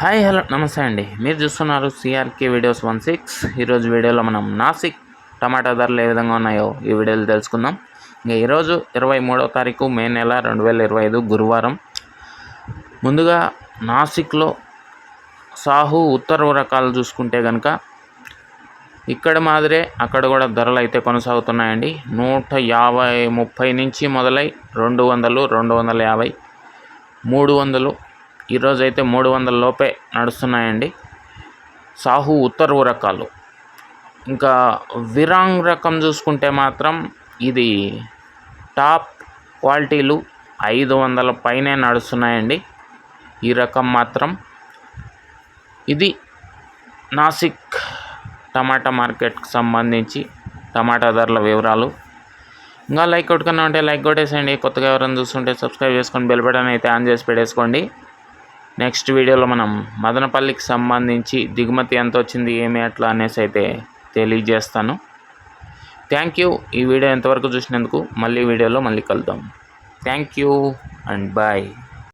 Hi hello నమస్తే అండి. మీరు చూస్తున్నారు సిఆర్కే వీడియోస్ వన్ సిక్స్ ఈరోజు వీడియోలో మనం నాసిక్ టమాటా ధరలు ఏ విధంగా ఉన్నాయో ఈ వీడియోలో తెలుసుకుందాం. ఇంకా ఈరోజు ఇరవై మూడవ తారీఖు మే నెల రెండు వేల ఇరవై ఐదు గురువారం. ముందుగా నాసిక్లో సాహు ఉత్తర్వు రకాలు చూసుకుంటే కనుక ఇక్కడ మాదిరే అక్కడ కూడా ధరలు అయితే కొనసాగుతున్నాయండి. నూట యాభై ముప్పై నుంచి మొదలై రెండు వందలు రెండు వందల యాభై మూడు వందలు ఈరోజు అయితే మూడు వందల లోపే నడుస్తున్నాయండి. సాహు ఉత్తర్వు రకాలు. ఇంకా విరాంగ్ రకం చూసుకుంటే మాత్రం ఇది టాప్ క్వాలిటీలు ఐదు వందల పైనే నడుస్తున్నాయండి. ఈ రకం మాత్రం ఇది నాసిక్ టమాటా మార్కెట్కి సంబంధించి టమాటా ధరల వివరాలు. ఇంకా లైక్ కొట్టుకున్నా ఉంటే లైక్ కొట్టేసేయండి. కొత్తగా ఎవరైనా చూస్తుంటే సబ్స్క్రైబ్ చేసుకొని బెల్ బటన్ అయితే ఆన్ చేసి పెట్టేసుకోండి. నెక్స్ట్ వీడియోలో మనం మదనపల్లికి సంబంధించి దిగుమతి ఎంత వచ్చింది ఏమి అట్లా అనేసి అయితే తెలియజేస్తాను. థ్యాంక్ యూ ఈ వీడియో ఎంతవరకు చూసినందుకు మళ్ళీ వీడియోలో మళ్ళీ కలుద్దాం. Thank you and bye